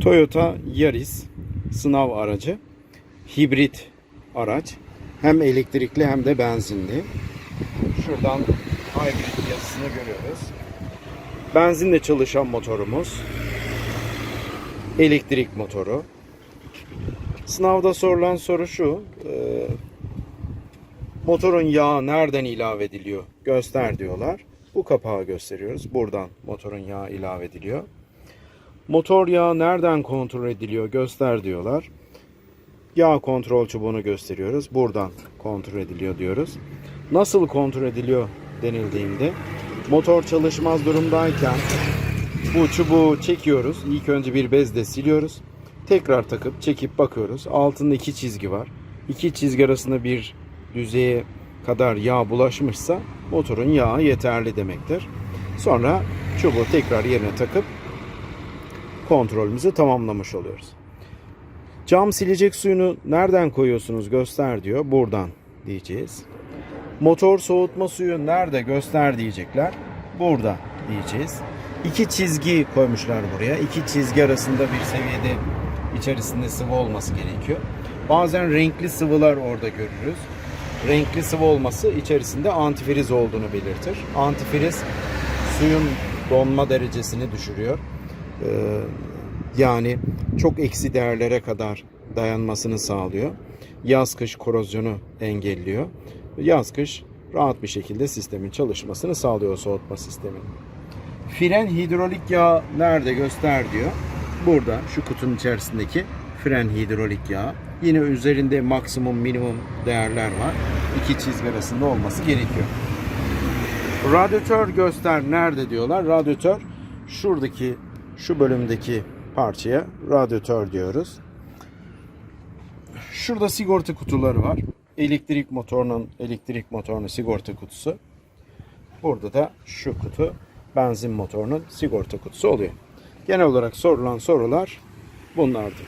Toyota Yaris sınav aracı. Hibrit araç. Hem elektrikli hem de benzinli. Şuradan hibrit yazısını görüyoruz. Benzinle çalışan motorumuz. Elektrik motoru. Sınavda sorulan soru şu. e, motorun yağı nereden ilave ediliyor? Göster diyorlar. Bu kapağı gösteriyoruz. Buradan motorun yağı ilave ediliyor. Motor yağı nereden kontrol ediliyor? Göster diyorlar. Yağ kontrol çubuğunu gösteriyoruz. Buradan kontrol ediliyor diyoruz. Nasıl kontrol ediliyor denildiğinde motor çalışmaz durumdayken bu çubuğu çekiyoruz. İlk önce bir bezle siliyoruz. Tekrar takıp çekip bakıyoruz. Altında iki çizgi var. İki çizgi arasında bir düzeye kadar yağ bulaşmışsa motorun yağı yeterli demektir. Sonra çubuğu tekrar yerine takıp kontrolümüzü tamamlamış oluyoruz. Cam silecek suyunu nereden koyuyorsunuz göster diyor. Buradan diyeceğiz. Motor soğutma suyu nerede göster diyecekler. Burada diyeceğiz. İki çizgi koymuşlar buraya. İki çizgi arasında bir seviyede içerisinde sıvı olması gerekiyor. Bazen renkli sıvılar orada görürüz. Renkli sıvı olması içerisinde antifriz olduğunu belirtir. Antifriz suyun donma derecesini düşürüyor. Ee, yani çok eksi değerlere kadar dayanmasını sağlıyor. Yaz kış korozyonu engelliyor. Yaz kış rahat bir şekilde sistemin çalışmasını sağlıyor soğutma sistemi. Fren hidrolik yağı nerede göster diyor. Burada şu kutunun içerisindeki fren hidrolik yağı. Yine üzerinde maksimum minimum değerler var. İki çizgi arasında olması gerekiyor. Radyatör göster nerede diyorlar. Radyatör şuradaki şu bölümdeki parçaya radyatör diyoruz. Şurada sigorta kutuları var. Elektrik motorunun elektrik motorunun sigorta kutusu. Burada da şu kutu benzin motorunun sigorta kutusu oluyor. Genel olarak sorulan sorular bunlardı.